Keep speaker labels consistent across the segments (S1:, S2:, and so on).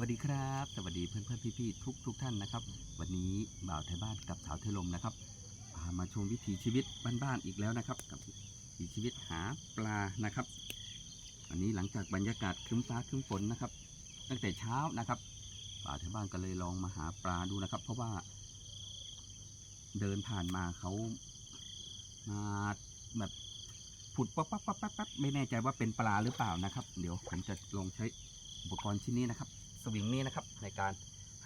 S1: วัสดีครับ สวัสดีเพื่อนเพื่อนๆพี่ๆทุกทุกท่านนะครับ วันนี้บ่าวไทยบ้านกับสาวไทยลมนะครับพามาชมวิถีชีวิตบ้านๆอีกแล้วนะครับ กับวิถีชีวิตหาปลานะครับวันนี้หลังจากบรรยากาศครึ้มฟ้าครึ้มฝนนะครับ ตั้งแต่เช้านะครับบ่าวไทยบ้านก็เลยลองมาหาปลาดูนะครับ เพราะว่า เดินผ่านมาเขามาแบบผุดปั๊บปั๊บปั๊บปั๊บไม่แน่ใจว่าเป็นปลาหรือเปล่านะครับ เดี๋ยวผมจะลองใช้อุปกรณ์ชิ้นนี้นะครับ วิงนี้นะครับในการ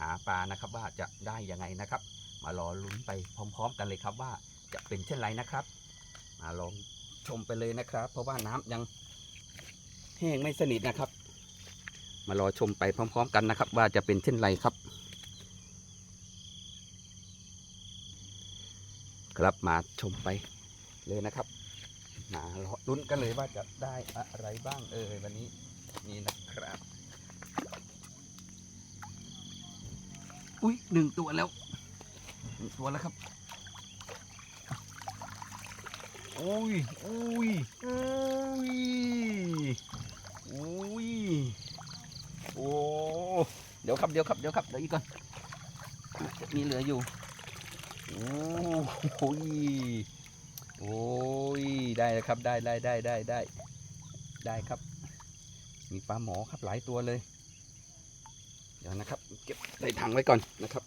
S1: หาปลานะครับว่าจะได้ยังไงนะครับ มารอลุ้นไปพร้อม ๆ กันเลยครับว่าจะเป็นเช่นไรนะครับ มาลองชมไปเลยนะครับ เพราะว่าน้ำยังแห้งไม่สนิทนะครับ มารอชมไปพร้อม ๆ กันนะครับ ว่าจะเป็นเช่นไรครับ ครับมาชมไปเลยนะครับมารอลุ้นกันเลยว่าจะได้อะไรบ้างเออวันนี้นี่นะครับ อุ้ยหนึ่งตัวแล้วหนึ่งตัวแล้วครับโอ้ยโอ้ยโอ้ยโอ้ยโอ้เดี๋ยวครับเดี๋ยวครับเดี๋ยวครับเดี๋ยวอีกก่อนมีเหลืออยู่โอ้โหโอ้ยได้แล้วครับได้ได้ได้ได้ได้ได้ครับ มีปลาหมอครับหลายตัวเลย เดี๋ยวนะครับ เก็บใส่ถังไว้ก่อนนะครับ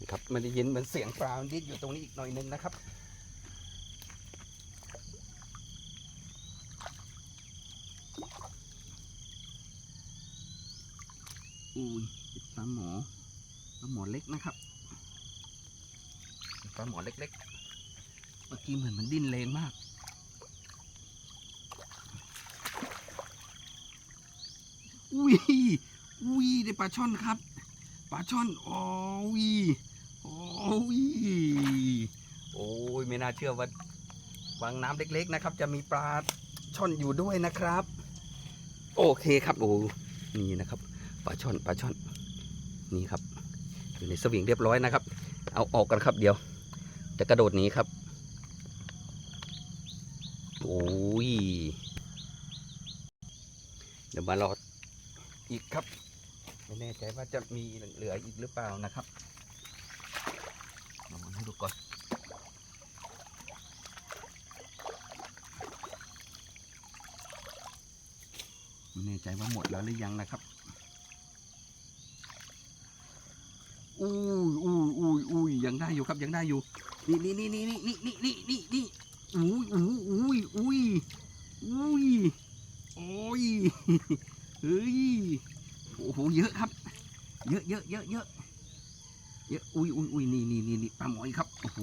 S1: นะครับไม่ได้ยินเหมือนเสียงปลาดิ้นอยู่ตรงนี้อีกหน่อยนึงนะครับอุ้ยปลาหมอปลาหมอเล็กนะครับเป็นปลาหมอเล็กๆเมื่อกี้เหมือนมันดิ้นเลนมาก อุ้ยอุ้ยได้ปลาช่อนครับ ปลาช่อนโอ้ยโอ้ยโอ้ยไม่น่าเชื่อว่าวังน้ำเล็ก ๆนะครับ จะมีปลาช่อนอยู่ด้วยนะครับ โอเคครับโอ้นี่นะครับปลาช่อนปลาช่อนนี่ครับ อยู่ในสวิงเรียบร้อยนะครับ เอาออกกันครับเดี๋ยว จะกระโดดหนีครับโอ้ยเดี๋ยวมารอ อีกครับ ไม่แน่ใจว่าจะมีเหลืออีกหรือเปล่านะครับลองให้ดูก่อนไม่แน่ใจว่าหมดแล้วหรือยังนะครับอุ้ยอุ้ยอุ้ยอุ้ยยังได้อยู่ครับยังได้อยู่ นี่นี่นี่นี่นี่นี่นี่นี่นี่อุ้ยอุ้ยอุ้ยอุ้ยอุ้ยโอ้ย เฮ้ยโอ้โหเยอะครับ เยอะเยอะเยอะเยอะเยอะอุ้ยอุ้ยอุ้ยนี่นี่นี่นี่ปลาหมอยครับโอ้โห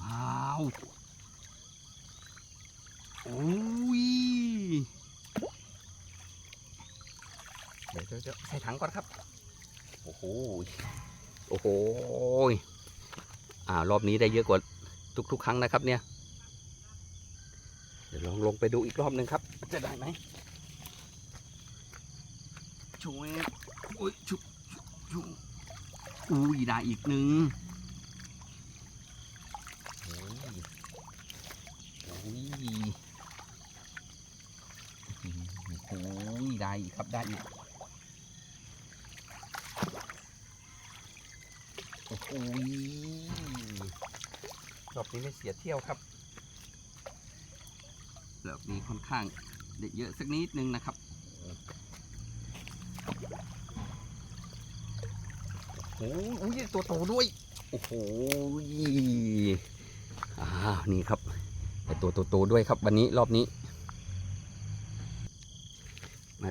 S1: ว้าวโอ้ยเดี๋ยวเดี๋ยวใส่ถังก่อนครับโอ้โหโอ้โหอ่ารอบนี้ได้เยอะกว่าทุกๆ ครั้งนะครับเนี่ย เดี๋ยวลองลงไปดูอีกรอบหนึ่งครับ จะได้ไหม ช่วยอุ้ยชุบชุบอุ้ยได้อีกหนึ่งโอ้ยโอ้ยโอ้ยได้อีกครับได้อีกโอ้โหรอบนี้ไม่เสียเที่ยวครับรอบนี้ค่อนข้างได้เยอะสักนิดนึงนะครับ โอ้โหตัวโตด้วย โอ้โหอ้าวนี่ครับแต่ตัวโตๆด้วยครับวันนี้รอบนี้มา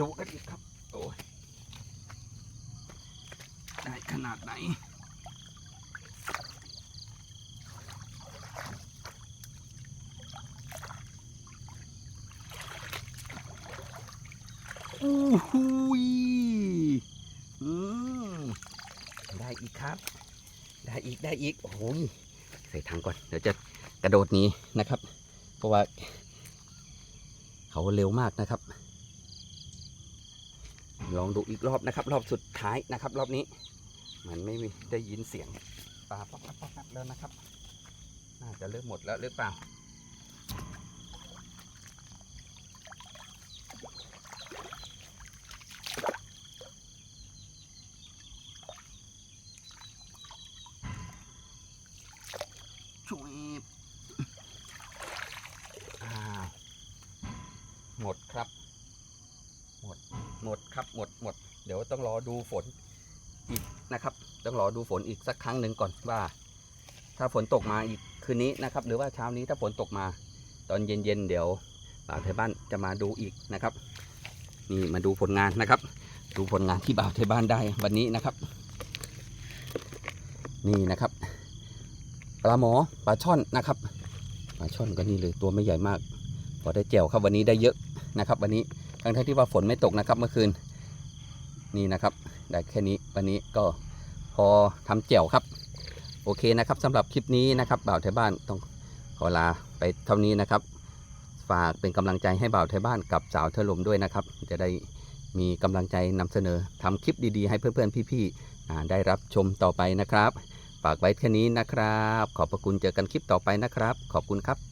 S1: ดูกันอีกครับโอ้ยได้ขนาดไหนโอ้โหยอืม ได้อีก ครับ ได้อีกได้อีกโอ้ยใส่ถังก่อน เดี๋ยวจะกระโดดหนี้นะครับ เพราะว่า เขาเร็วมากนะครับ ลองดูอีกรอบนะครับ รอบสุดท้ายนะครับ รอบนี้ มันไม่มีได้ยินเสียงปลาป๊อกป๊อกป๊อกป๊อกแล้วนะครับ น่าจะเริ่มหมดแล้วหรือเปล่า หมดครับ หมดหมดครับหมดหมด เดี๋ยวต้องรอดูฝนอีกนะครับ ต้องรอดูฝนอีกสักครั้งหนึ่งก่อนว่า ถ้าฝนตกมาอีกคืนนี้นะครับ หรือว่าเช้านี้ถ้าฝนตกมา ตอนเย็นๆเดี๋ยวบ่าวไทยบ้านจะมาดูอีกนะครับนี่มาดูผลงานนะครับ ดูผลงานที่บ่าวไทยบ้านได้วันนี้นะครับ นี่นะครับปลาหมอปลาช่อนนะครับปลาช่อนก็นี่เลยตัวไม่ใหญ่มาก พอได้แจวครับวันนี้ได้เยอะ นะครับวันนี้ทั้งทั้งๆที่ว่าฝนไม่ตกนะครับเมื่อคืนนี่นะครับได้แค่นี้วันนี้ก็พอทำแจ่วครับ โอเคนะครับสำหรับคลิปนี้นะครับบ่าวไทยบ้านต้องขอลาไปเท่านี้นะครับ ฝากเป็นกำลังใจให้บ่าวไทยบ้านกับสาวเทอลมด้วยนะครับ จะได้มีกำลังใจนำเสนอทำคลิปดีๆ ให้เพื่อนๆพี่ๆได้รับชมต่อไปนะครับ ฝากไว้แค่นี้นะครับ ขอบพระคุณเจอกันคลิปต่อไปนะครับ ขอบคุณครับ